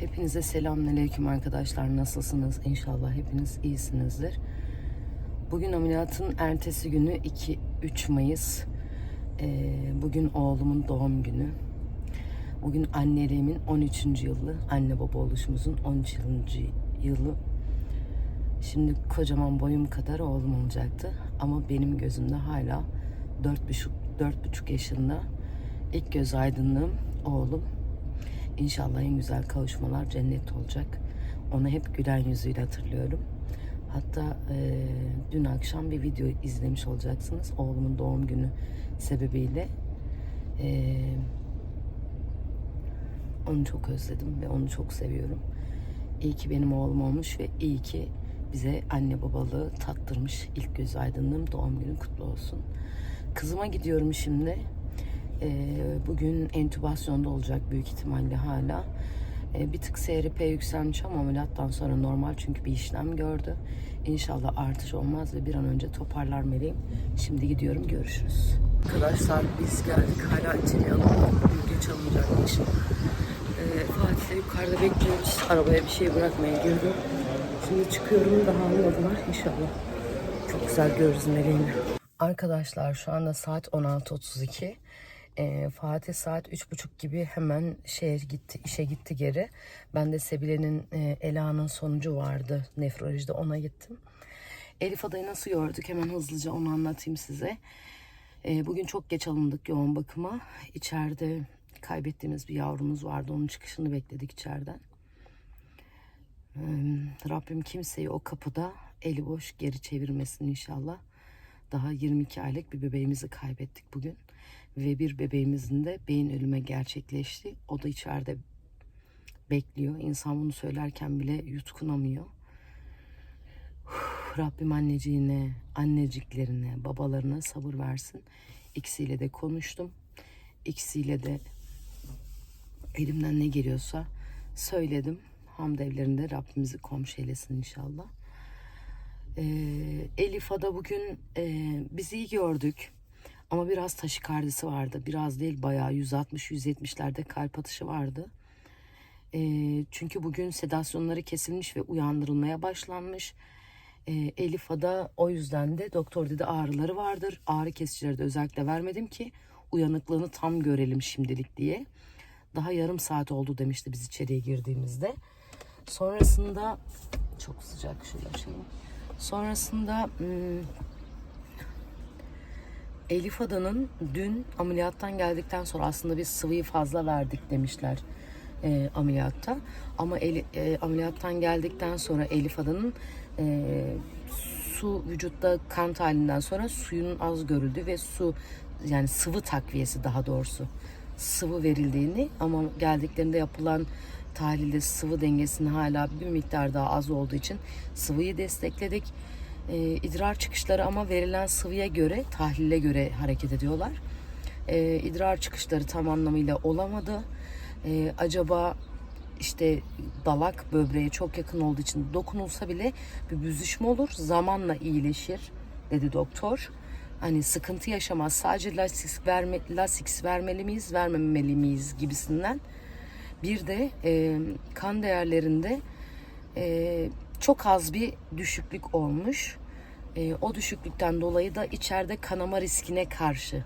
Hepinize selamünaleyküm arkadaşlar. Nasılsınız? İnşallah hepiniz iyisinizdir. Bugün ameliyatın ertesi günü 2-3 Mayıs. Ee, bugün oğlumun doğum günü. Bugün anneliğimin 13. yılı. Anne baba oluşumuzun 13. yılı. Şimdi kocaman boyum kadar oğlum olacaktı. Ama benim gözümde hala 4,5 4,5 yaşında. İlk göz aydınlığım oğlum. İnşallah en güzel kavuşmalar cennet olacak. Onu hep gülen yüzüyle hatırlıyorum. Hatta e, dün akşam bir video izlemiş olacaksınız. Oğlumun doğum günü sebebiyle. E, onu çok özledim ve onu çok seviyorum. İyi ki benim oğlum olmuş ve iyi ki bize anne babalığı tattırmış. İlk göz aydınlığım doğum günü kutlu olsun. Kızıma gidiyorum şimdi. Ee, bugün entübasyonda olacak büyük ihtimalle hala. Ee, bir tık SRP yükselmiş ama ameliyattan sonra normal çünkü bir işlem gördü. İnşallah artış olmaz ve bir an önce toparlar meleğim. Şimdi gidiyorum görüşürüz. Arkadaşlar biz geldik hala içeri alalım. Geç alınacakmış. Ee, Fatih'le yukarıda bekliyoruz. Arabaya bir şey bırakmaya girdim. Şimdi çıkıyorum daha almadılar inşallah. Çok güzel görürüz meleğimi. Arkadaşlar şu anda saat 16.32. Ee, Fatih saat 3.30 gibi hemen şeye gitti, işe gitti geri. Ben de Sebile'nin e, Ela'nın sonucu vardı nefrolojide ona gittim. Elif adayı nasıl gördük hemen hızlıca onu anlatayım size. Ee, bugün çok geç alındık yoğun bakıma. İçeride kaybettiğimiz bir yavrumuz vardı. Onun çıkışını bekledik içeriden. Ee, Rabbim kimseyi o kapıda eli boş geri çevirmesin inşallah. Daha 22 aylık bir bebeğimizi kaybettik bugün. Ve bir bebeğimizin de beyin ölümü gerçekleşti. O da içeride bekliyor. İnsan bunu söylerken bile yutkunamıyor. Rabbim anneciğine, anneciklerine, babalarına sabır versin. İkisiyle de konuştum. İkisiyle de elimden ne geliyorsa söyledim. Hamd evlerinde Rabbimizi komşu eylesin inşallah. Ee, Elif Ada bugün e, biz iyi gördük. Ama biraz taşikardisi vardı. Biraz değil bayağı 160-170'lerde kalp atışı vardı. Ee, çünkü bugün sedasyonları kesilmiş ve uyandırılmaya başlanmış. Ee, Elif Ada o yüzden de doktor dedi ağrıları vardır. Ağrı kesicileri de özellikle vermedim ki uyanıklığını tam görelim şimdilik diye. Daha yarım saat oldu demişti biz içeriye girdiğimizde. Sonrasında çok sıcak şöyle açalım. Sonrasında hmm, Elif Ada'nın dün ameliyattan geldikten sonra aslında biz sıvıyı fazla verdik demişler e, ameliyatta. Ama el, e, ameliyattan geldikten sonra Elif Ada'nın e, su vücutta kan halinden sonra suyun az görüldü ve su yani sıvı takviyesi daha doğrusu sıvı verildiğini ama geldiklerinde yapılan tahlilde sıvı dengesinin hala bir miktar daha az olduğu için sıvıyı destekledik. E, idrar çıkışları ama verilen sıvıya göre, tahlile göre hareket ediyorlar. E, idrar çıkışları tam anlamıyla olamadı. E, acaba işte dalak böbreğe çok yakın olduğu için dokunulsa bile bir büzüşme olur. Zamanla iyileşir dedi doktor. Hani sıkıntı yaşamaz. Sadece lasix, verme, lasix vermeli miyiz, vermemeli miyiz gibisinden. Bir de e, kan değerlerinde e, çok az bir düşüklük olmuş. E, o düşüklükten dolayı da içeride kanama riskine karşı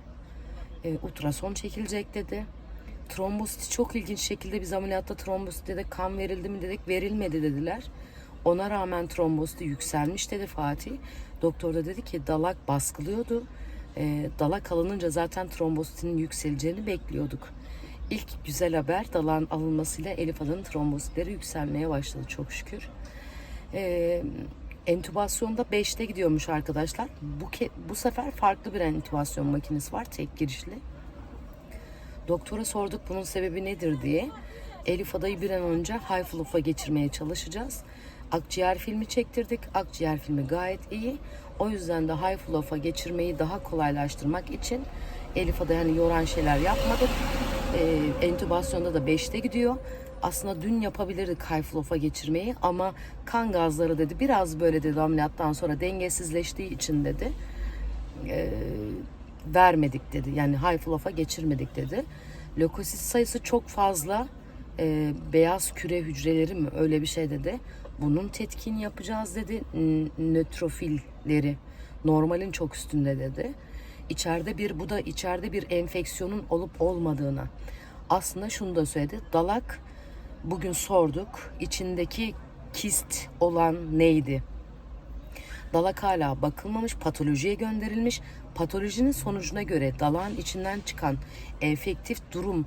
e, ultrason çekilecek dedi. Trombositi çok ilginç şekilde biz ameliyatta trombosite de kan verildi mi dedik verilmedi dediler. Ona rağmen trombositi yükselmiş dedi Fatih. Doktor da dedi ki dalak baskılıyordu. E, dalak alınınca zaten trombositinin yükseleceğini bekliyorduk. İlk güzel haber dalağın alınmasıyla Elif Adan'ın trombositleri yükselmeye başladı çok şükür. E, entübasyonda 5'te gidiyormuş arkadaşlar. Bu, bu sefer farklı bir entübasyon makinesi var tek girişli. Doktora sorduk bunun sebebi nedir diye. Elif Ada'yı bir an önce high flow'a geçirmeye çalışacağız. Akciğer filmi çektirdik. Akciğer filmi gayet iyi. O yüzden de high flow'a geçirmeyi daha kolaylaştırmak için Elif Ada hani yoran şeyler yapmadık. Ee, entübasyonda da 5'te gidiyor. Aslında dün yapabilirdik high flow'a geçirmeyi ama kan gazları dedi biraz böyle dedi ameliyattan sonra dengesizleştiği için dedi e, vermedik dedi. Yani high flow'a geçirmedik dedi. Lökosit sayısı çok fazla e, beyaz küre hücreleri mi öyle bir şey dedi. Bunun tetkini yapacağız dedi. Nötrofilleri normalin çok üstünde dedi. İçeride bir bu da içeride bir enfeksiyonun olup olmadığına. Aslında şunu da söyledi. Dalak bugün sorduk. İçindeki kist olan neydi? Dalak hala bakılmamış, patolojiye gönderilmiş. Patolojinin sonucuna göre dalağın içinden çıkan enfektif durum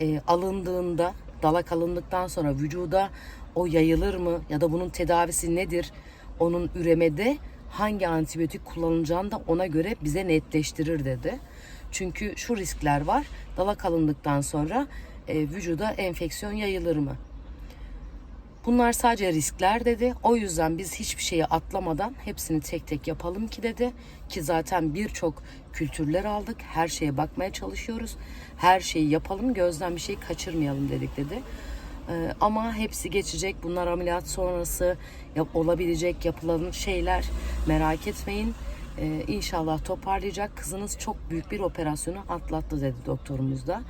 e, alındığında, dalak alındıktan sonra vücuda o yayılır mı ya da bunun tedavisi nedir? Onun üremede hangi antibiyotik kullanılacağını da ona göre bize netleştirir dedi. Çünkü şu riskler var. Dalak alındıktan sonra e, vücuda enfeksiyon yayılır mı? Bunlar sadece riskler dedi. O yüzden biz hiçbir şeyi atlamadan hepsini tek tek yapalım ki dedi. Ki zaten birçok kültürler aldık. Her şeye bakmaya çalışıyoruz. Her şeyi yapalım, gözden bir şey kaçırmayalım dedik dedi. Ee, ama hepsi geçecek. Bunlar ameliyat sonrası yap, olabilecek yapılan şeyler. Merak etmeyin. Ee, inşallah toparlayacak. Kızınız çok büyük bir operasyonu atlattı dedi doktorumuz da.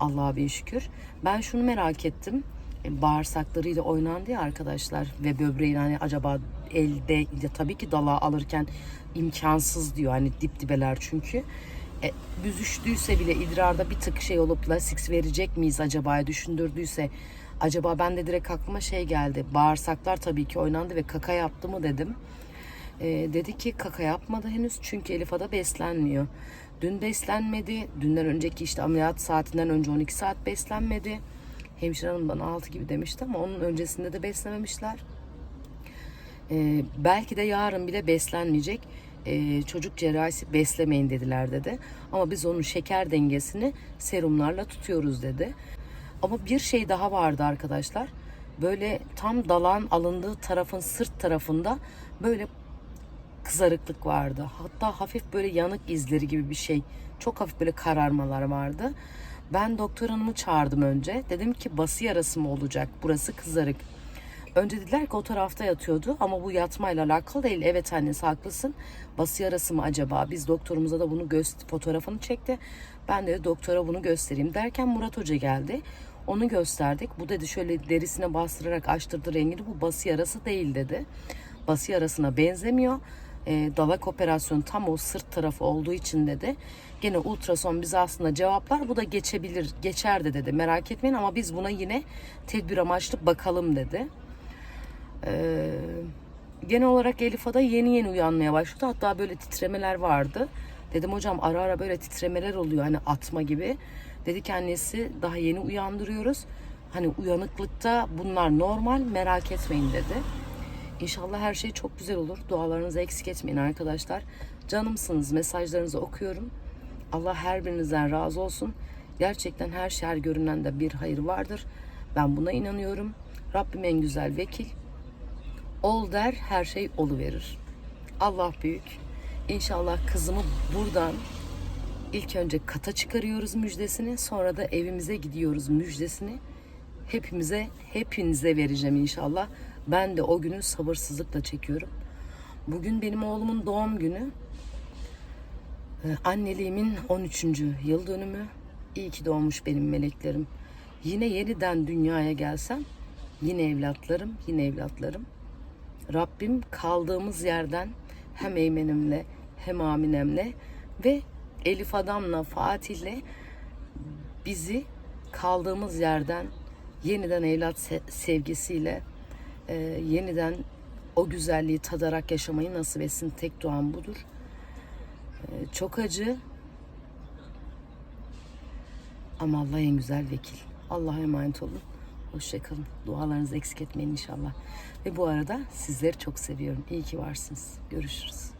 Allah'a bir şükür. Ben şunu merak ettim e, bağırsaklarıyla oynandı ya arkadaşlar ve böbreğin hani acaba elde ya tabii ki dalağı alırken imkansız diyor hani dip dibeler çünkü e, büzüştüyse bile idrarda bir tık şey olup lasix verecek miyiz acaba düşündürdüyse acaba ben de direkt aklıma şey geldi bağırsaklar tabii ki oynandı ve kaka yaptı mı dedim e, dedi ki kaka yapmadı henüz çünkü Elif Ada beslenmiyor. Dün beslenmedi. Dünden önceki işte ameliyat saatinden önce 12 saat beslenmedi. Hemşire hanım bana 6 gibi demişti ama onun öncesinde de beslememişler. E, belki de yarın bile beslenmeyecek. E, çocuk cerrahisi beslemeyin dediler dedi. Ama biz onun şeker dengesini serumlarla tutuyoruz dedi. Ama bir şey daha vardı arkadaşlar. Böyle tam dalan alındığı tarafın sırt tarafında böyle kızarıklık vardı. Hatta hafif böyle yanık izleri gibi bir şey. Çok hafif böyle kararmalar vardı. Ben doktor hanımı çağırdım önce. Dedim ki bası yarası mı olacak? Burası kızarık. Önce dediler ki o tarafta yatıyordu ama bu yatmayla alakalı değil. Evet annesi haklısın. Bası yarası mı acaba? Biz doktorumuza da bunu göster fotoğrafını çekti. Ben de doktora bunu göstereyim derken Murat Hoca geldi. Onu gösterdik. Bu dedi şöyle derisine bastırarak açtırdı rengini. Bu bası yarası değil dedi. Bası yarasına benzemiyor. E, dalak operasyonu tam o sırt tarafı olduğu için dedi. Gene ultrason bize aslında cevaplar. Bu da geçebilir, geçer de dedi. Merak etmeyin ama biz buna yine tedbir amaçlı bakalım dedi. Ee, genel olarak Elif Ada yeni yeni uyanmaya başladı. Hatta böyle titremeler vardı. Dedim hocam ara ara böyle titremeler oluyor hani atma gibi. Dedi ki annesi daha yeni uyandırıyoruz. Hani uyanıklıkta bunlar normal merak etmeyin dedi. İnşallah her şey çok güzel olur. Dualarınızı eksik etmeyin arkadaşlar. Canımsınız. Mesajlarınızı okuyorum. Allah her birinizden razı olsun. Gerçekten her şey her görünende bir hayır vardır. Ben buna inanıyorum. Rabbim en güzel vekil. Ol der her şey olu verir. Allah büyük. İnşallah kızımı buradan ilk önce kata çıkarıyoruz müjdesini. Sonra da evimize gidiyoruz müjdesini. Hepimize, hepinize vereceğim inşallah. Ben de o günü sabırsızlıkla çekiyorum. Bugün benim oğlumun doğum günü. Ee, Anneliğimin 13. yıl dönümü. İyi ki doğmuş benim meleklerim. Yine yeniden dünyaya gelsem yine evlatlarım, yine evlatlarım. Rabbim kaldığımız yerden hem Eymen'imle hem Aminem'le ve Elif Adam'la Fatih'le bizi kaldığımız yerden yeniden evlat se- sevgisiyle e, yeniden o güzelliği tadarak yaşamayı nasip etsin. Tek duam budur. E, çok acı ama Allah en güzel vekil. Allah'a emanet olun. Hoşçakalın. Dualarınızı eksik etmeyin inşallah. Ve bu arada sizleri çok seviyorum. İyi ki varsınız. Görüşürüz.